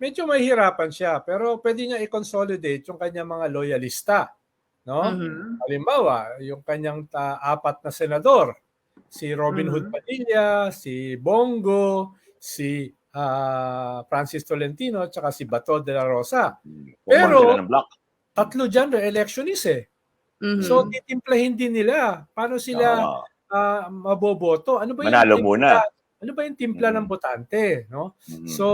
medyo mahihirapan siya. Pero pwede niya i-consolidate yung kanyang mga loyalista. No? Mhm. Halimbawa, yung kanyang ta- apat na senador, si Robin Hood Mhm. Padilla, si Bongo, si ah, Francis Tolentino, at saka si Bato de la Rosa. Pero. Tatlo dyan, re-electionist eh. Mhm. So, titimplahin din nila. Paano sila ah, maboboto? Ano ba yung Manalo muna. Ano ba yung timpla ng botante? No? Mhm. So,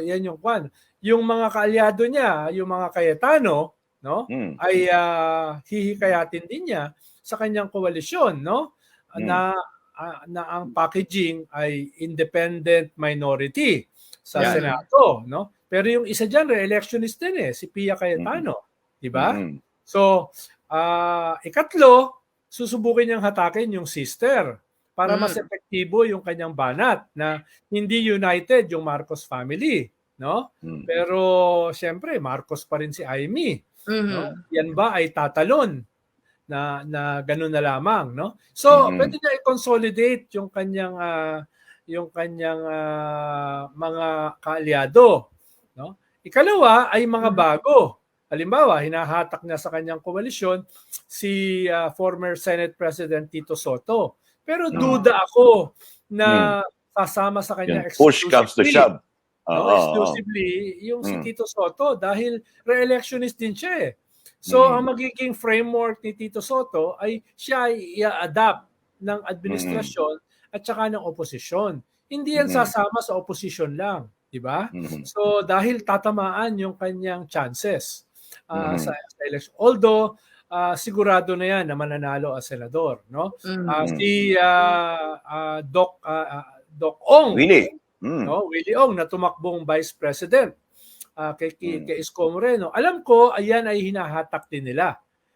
yan yung kwan. Yung mga kaalyado niya, yung mga Cayetano, no? Mm. ay ah, hihikayatin din niya sa kanyang koalisyon, no? Na ah, na ang packaging ay independent minority sa Yan. Senado, no? Pero yung isa diyan re-electionist din eh, si Pia Cayetano, di ba? So, ah, ikatlo, susubukin niyang hatakin yung sister para Mm. mas epektibo yung kanyang banat na hindi united yung Marcos family, no? Mhm. Pero siyempre, Marcos pa rin si Amy. Mhm. No? Yan ba ay tatalon na na ganun na lamang, no? So, Mhm. pwede niya i-consolidate yung kanyang ah, yung kanyang ah, mga kaalyado, no? Ikalawa ay mga Mhm. bago. Halimbawa, hinahatak niya sa kanyang koalisyon si ah, former Senate President Tito Soto. Pero duda ako na sasama sa kanya Yung push comes to exclusively. shove. No, Oo, exclusively yung si Mm. Tito Soto dahil re-electionist din siya eh. So Mm. ang magiging framework ni Tito Soto ay siya ay i-adapt ng administrasyon at saka ng oposisyon. Hindi yan Mm. sasama sa opposition lang, di ba? Mhm. So dahil tatamaan yung kanyang chances ah, Mhm. sa, sa election. Although ah, sigurado na yan na mananalo ang senador, no? Mm. si ah, ah, Doc ah, Doc Ong Willie. Mm. no? Willie Ong na tumakbong vice president ah, kay, kay, Mm. kay Isko Moreno. Alam ko, ayan ay hinahatak din nila.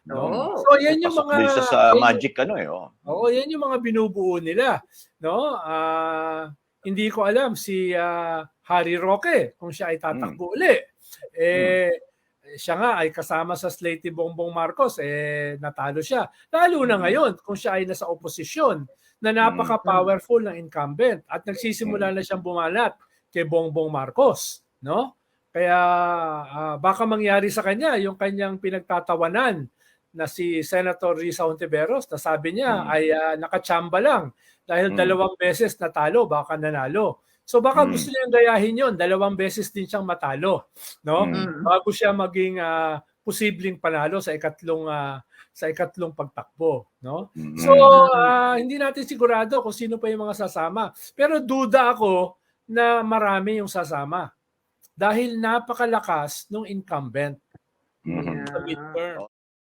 No? Oo. So, yan yung mga... sa yan yung- magic ano eh. Oh. Oo, yan yung mga binubuo nila. No? Ah, hindi ko alam si ah, Harry Roque kung siya ay tatakbo uli. Eh, siya nga ay kasama sa slate ni Bongbong Marcos, eh, natalo siya. Lalo na Mm. ngayon kung siya ay nasa oposisyon na napaka-powerful ng incumbent at nagsisimula na siyang bumalat kay Bongbong Marcos. No? Kaya ah, baka mangyari sa kanya yung kanyang pinagtatawanan na si Senator Risa Hontiveros na sabi niya Mm. ay ah, nakachamba lang dahil Mm. dalawang beses natalo baka nanalo. So baka Mm. gusto niyang gayahin yon, dalawang beses din siyang matalo, no? Mm. Bago siya maging ah, posibleng panalo sa ikatlong ah, sa ikatlong pagtakbo, no? Mhm. So ah, hindi natin sigurado kung sino pa yung mga sasama. Pero duda ako na marami yung sasama. Dahil napakalakas nung incumbent Mhm. sa midterm.